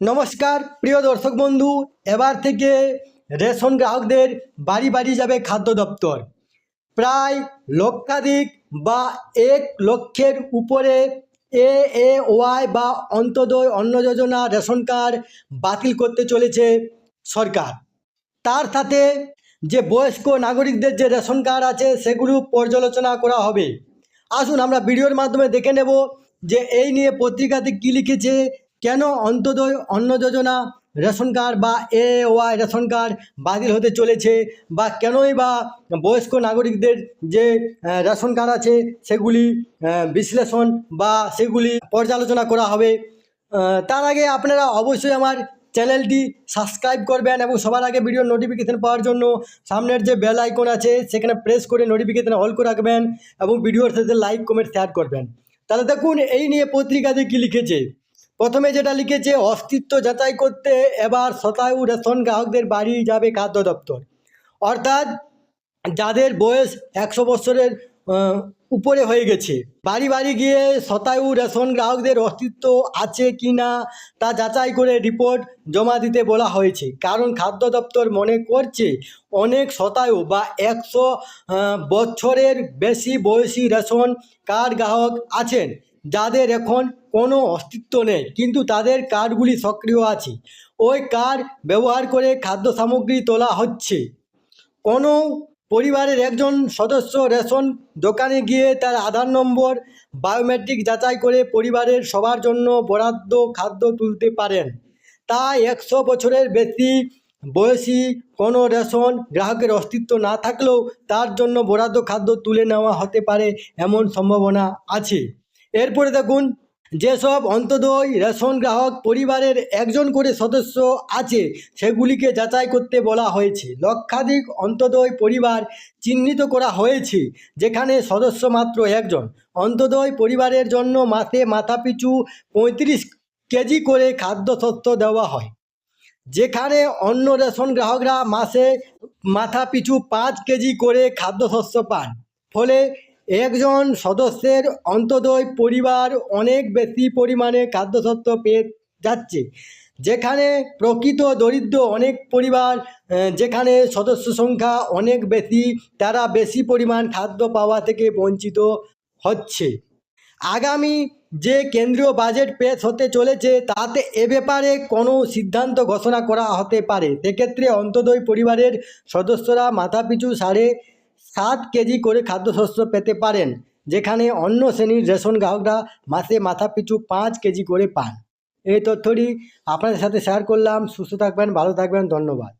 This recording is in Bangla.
নমস্কার, প্রিয় দর্শক বন্ধু, এবার থেকে রেশন গ্রাহকদের বাড়ি বাড়ি যাবে খাদ্য দপ্তর। প্রায় লক্ষাধিক বা এক লক্ষের উপরে এ এ ওয়াই বা অন্তদয় অন্ন যোজনা রেশন কার্ড বাতিল করতে চলেছে সরকার। তার সাথে যে বয়স্ক নাগরিকদের যে রেশন কার্ড আছে, সেগুলো পর্যালোচনা করা হবে। আসুন আমরা ভিডিওর মাধ্যমে দেখে নেব যে এই নিয়ে পত্রিকাতে কী লিখেছে কেন অন্তদয় অন্ন যোজনা রেশন কার্ড বা এ ওয়াই রেশন কার্ড বাতিল হতে চলেছে? বা কেনই বা বয়স্ক নাগরিকদের যে রেশন কার্ড আছে, সেগুলি বিশ্লেষণ বা সেগুলি পর্যালোচনা করা হবে। তার আগে আপনারা অবশ্যই আমার চ্যানেলটি সাবস্ক্রাইব করবেন এবং সবার আগে ভিডিও নোটিফিকেশান পাওয়ার জন্য সামনের যে বেল আইকন আছে, সেখানে প্রেস করে নোটিফিকেশান অল করে রাখবেন এবং ভিডিওর সাথে লাইক কমেন্ট শেয়ার করবেন। তাহলে দেখুন, এই নিয়ে পত্রিকাতে কী লিখেছে? প্রথমে যেটা লিখেছে, অস্তিত্ব যাচাই করতে এবার শতায়ু রেশন গ্রাহকদের বাড়ি যাবে খাদ্য দপ্তর। অর্থাৎ যাদের বয়স একশো বছরের উপরে হয়ে গেছে, বাড়ি বাড়ি গিয়ে শতায়ু রেশন গ্রাহকদের অস্তিত্ব আছে কি না, তা যাচাই করে রিপোর্ট জমা দিতে বলা হয়েছে। কারণ খাদ্য দপ্তর মনে করছে, অনেক শতায়ু বা একশো বছরের বেশি বয়সী রেশন কার্ড গ্রাহক আছেন। যাদের এখন কোনো অস্তিত্ব নেই, কিন্তু তাদের কার্ডগুলি সক্রিয় আছে। ওই কার্ড ব্যবহার করে খাদ্য সামগ্রী তোলা হচ্ছে। কোনো পরিবারের একজন সদস্য রেশন দোকানে গিয়ে তার আধার নম্বর, বায়োমেট্রিক যাচাই করে পরিবারের সবার জন্য বরাদ্দ খাদ্য তুলতে পারেন। তাই একশো বছরের বেশি বয়সী কোনো রেশন গ্রাহকের অস্তিত্ব না থাকলেও তার জন্য বরাদ্দ খাদ্য তুলে নেওয়া হতে পারে এমন সম্ভাবনা আছে। এরপরে দেখুন, যেসব অন্তদয় রেশন গ্রাহক পরিবারের একজন করে সদস্য আছে, সেগুলিকে যাচাই করতে বলা হয়েছে। লক্ষাধিক অন্তদয় পরিবার চিহ্নিত করা হয়েছে, যেখানে সদস্য মাত্র একজন। অন্তদয় পরিবারের জন্য মাসে মাথাপিছু পঁয়ত্রিশ কেজি করে খাদ্যশস্য দেওয়া হয়। যেখানে অন্য রেশন গ্রাহকরা মাসে মাথা পিছু পাঁচ কেজি করে খাদ্যশস্য পান। ফলে একজন সদস্যের অন্তদয় পরিবার অনেক বেশি পরিমাণে খাদ্যশস্য পেয়ে যাচ্ছে। যেখানে প্রকৃত দরিদ্র অনেক পরিবার যেখানে সদস্য সংখ্যা অনেক বেশি, তারা বেশি পরিমাণ খাদ্য পাওয়া থেকে বঞ্চিত হচ্ছে। আগামী যে কেন্দ্রীয় বাজেট পেশ হতে চলেছে, তাতে এ ব্যাপারে কোনো সিদ্ধান্ত ঘোষণা করা হতে পারে। সেক্ষেত্রে অন্তদয় পরিবারের সদস্যরা মাথাপিছু সাড়ে সাত কেজি করে খাদ্যশস্য পেতে পারেন, যেখানে অন্য শ্রেণির রেশন গ্রাহকরা মাসে মাথাপিছু পাঁচ কেজি করে পান। এই তথ্যটি আপনাদের সাথে শেয়ার করলাম। সুস্থ থাকবেন, ভালো থাকবেন, ধন্যবাদ।